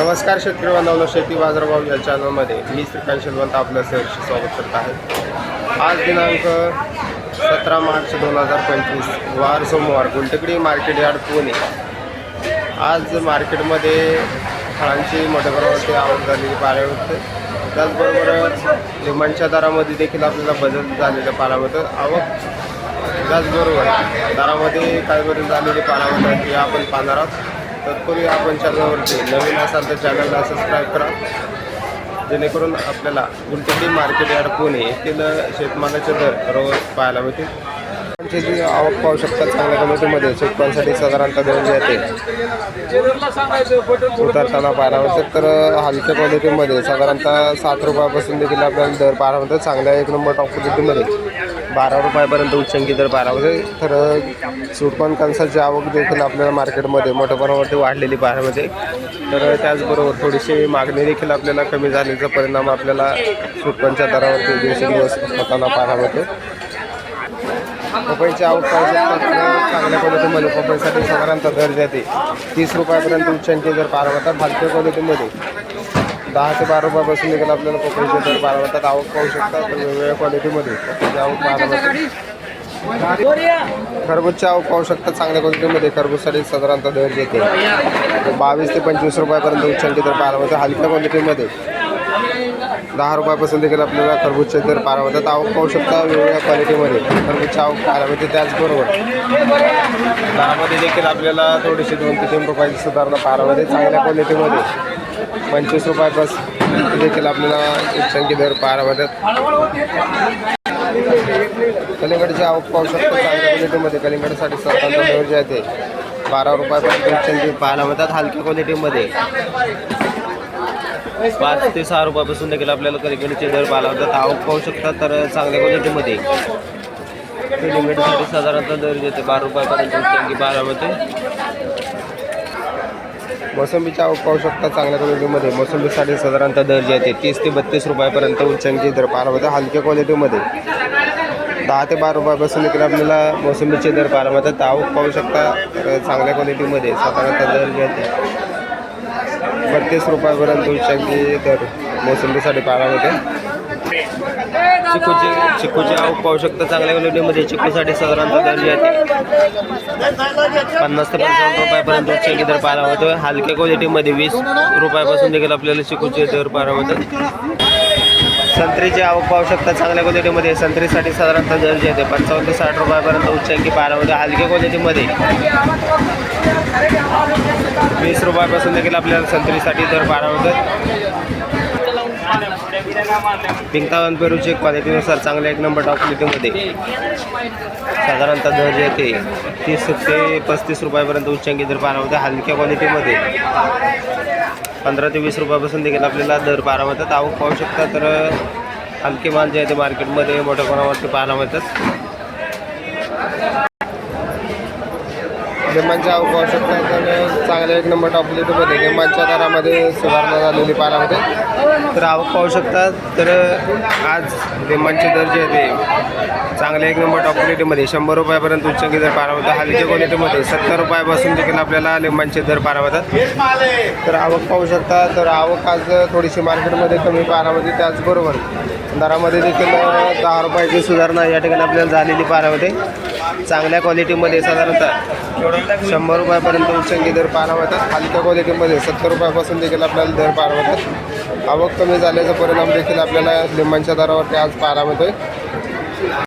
नमस्कार शेतकरी बांधवांनो शेती बाजारभाव या चॅनलमध्ये मी श्रीकांत शेलवंत आपलं सहर्ष स्वागत करत आहे. आज दिनांक सतरा मार्च दोन हजार पंचवीस वार सोमवार गुंटकडी मार्केट यार्ड पुणे. आज मार्केटमध्ये फळांची मोठ्या प्रमाणात आवक झालेली पाहायला होते त्याचबरोबर लिमांच्या दरामध्ये देखील आपल्याला बदल झालेला पाहायला होतं आवक त्याचबरोबर दरामध्ये काय बदल झालेले पाहायला होतात हे आपण पाहणार आहोत. तत्पूर्वी आपण चॅनलवरती नवीन असाल तर चॅनलला सबस्क्राईब करा. जेणेकरून आपल्याला गुंटेटी मार्केट यार्ड पुणे येथील शेतमालाचे दर रोज पाहायला मिळतील. जी आवक पाहू शकता चांगल्या क्वालिटीमध्ये शेतकऱ्यांसाठी साधारणतः दोन जे उतरताना पाहायला मिळतात तर हलक्या क्वालिटीमध्ये साधारणतः सात रुपयापासून देखील आपल्याला दर पाहायला मिळतात. चांगल्या एक नंबर टॉप क्वालिटीमध्ये बारा रुपयापर्यंत उच्चंकी दर बारा म्हणजे तर सुटकॉन कणसाची आवक देखील आपल्याला मार्केटमध्ये मोठ्या प्रमाणावरती वाढलेली बारामध्ये तर त्याचबरोबर थोडीशी मागणी देखील आपल्याला कमी झाल्याचा परिणाम आपल्याला सुटकॉनच्या दरावरती दिवसेंदिवस होताना पाहायला पपईची आवक पाहिजे चांगल्या क्वालिटीमध्ये पपईसाठी साधारणतः दर जाते. तीस रुपयापर्यंत उच्चांकी जर पारा होतात भारतीय क्वालिटीमध्ये दहा ते बारा रुपयापासून देखील आपल्याला पपईचे दर पाहायला मिळतात आवक पाहू शकता तर वेगवेगळ्या क्वालिटीमध्ये आवक पाहायला मिळते खरबूजची आवक पाहू शकता चांगल्या क्वालिटीमध्ये खरबूजसाठी साधारणतः दर येते बावीस ते पंचवीस रुपयापर्यंत उच्चांकी दर पाहायला मिळते हलक्या क्वालिटीमध्ये दहा रुपयापासून देखील आपल्याला खरबूजचे दर मिळतात आवक पाहू शकता वेगवेगळ्या क्वालिटीमध्ये खरबूजची आवक मिळते त्याचबरोबर दरामध्ये देखील आपल्याला थोडीशी दोन ते तीन रुपयाची सुधारणा मिळते चांगल्या क्वालिटीमध्ये पंचवीस रुपयापासून देखील आपल्याला उच्चांकी दर पाहायला मिळतात कलिंगडची आवक पाहू शकतो. चांगल्या क्वालिटीमध्ये कलिंगडसाठी साधारणतः दर जे आहे ते. बारा रुपयापर्यंत उच्चांकी पाहायला मिळतात हलक्या क्वालिटीमध्ये पाच ते सहा रुपयापासून देखील आपल्याला कलिंगडचे दर पाहायला मिळतात आवक पाहू शकतात तर चांगल्या क्वालिटीमध्ये कलिंगडसाठी साधारणतः दर जे ते बारा रुपयापर्यंत उच्चांकी पाहायला मिळते मोसंबीच्या पाहू शकता चांगल्या क्वालिटीमध्ये. मोसंबीसाठी साधारणतः दर जे आहे तीस ते बत्तीस रुपयापर्यंत उच्चांकी दर पाहायला मिळतात हलक्या क्वालिटीमध्ये. दहा ते बारा रुपयापासून इकडे आपल्याला मोसंबीचे दर पाहायला मिळतात. आवक पाहू शकता चांगल्या क्वालिटीमध्ये. साधारणतः दर जे आहे बत्तीस रुपयापर्यंत उच्चांकी दर मोसंबीसाठी पाहायला मिळते. चिकूची चिकूची आवक पाहू शकता. चांगल्या क्वालिटीमध्ये चिकूसाठी साधारणतः दर येते पन्नास ते पंचावन्न रुपयापर्यंत उच्चांकी दर पाहायला होतो हलक्या क्वालिटीमध्ये वीस रुपयापासून देखील आपल्याला चिकूचे दर पाहायला होतात संत्रीची आवक पाहू शकता. चांगल्या क्वालिटीमध्ये संत्रीसाठी साधारणतः दर येते ते. पंचावन्न ते साठ रुपयापर्यंत उच्चांकी पाहायला होते हलक्या क्वालिटीमध्ये वीस रुपयापासून देखील आपल्याला संत्रीसाठी दर पाहायला होतात पिंकावन पेरूची क्वालिटीनुसार चांगल्या एक नंबर टॉप क्वालिटीमध्ये साधारणतः दर जे ते तीस ते पस्तीस रुपयापर्यंत उच्चांकी दर पाहायला होते हलक्या क्वालिटीमध्ये पंधरा ते वीस रुपयापासून देखील आपल्याला दर पाहायला मिळतात. आवक पाहू शकता तर हलके माल जे आहे ते मार्केटमध्ये मोठ्या प्रमाणावरती पाहायला मिळतात. लिंबांची आवक पाहू शकतात तर चांगल्या एक नंबर टॉप क्वालिटीमध्ये लिंबांच्या दरामध्ये सुधारणा झालेली पाहायला होते तर आवक पाहू शकतात तर आज लिंबांचे दर जे आहे ते चांगल्या एक नंबर टॉप क्वालिटीमध्ये शंभर रुपयापर्यंत उच्चांकी दर पारा मिळतात. हलक्या क्वालिटीमध्ये सत्तर रुपयापासून देखील आपल्याला लिंबांचे दर पारा होतात तर आवक पाहू शकता तर आवक आज थोडीशी मार्केटमध्ये कमी पाहायला त्याचबरोबर दरामध्ये देखील दहा रुपयाची सुधारणा या ठिकाणी आपल्याला झालेली पारा होते चांगल्या क्वालिटीमध्ये साधारणतः शंभर रुपयापर्यंत उच्चंकी दर पाहायला मिळतात. हलक्या क्वालिटीमध्ये सत्तर रुपयापासून देखील आपल्याला दर पाहायला मिळतात. आवक कमी झाल्याचा परिणाम देखील आपल्याला लिंबांच्या दरावरती आज पाहायला आहे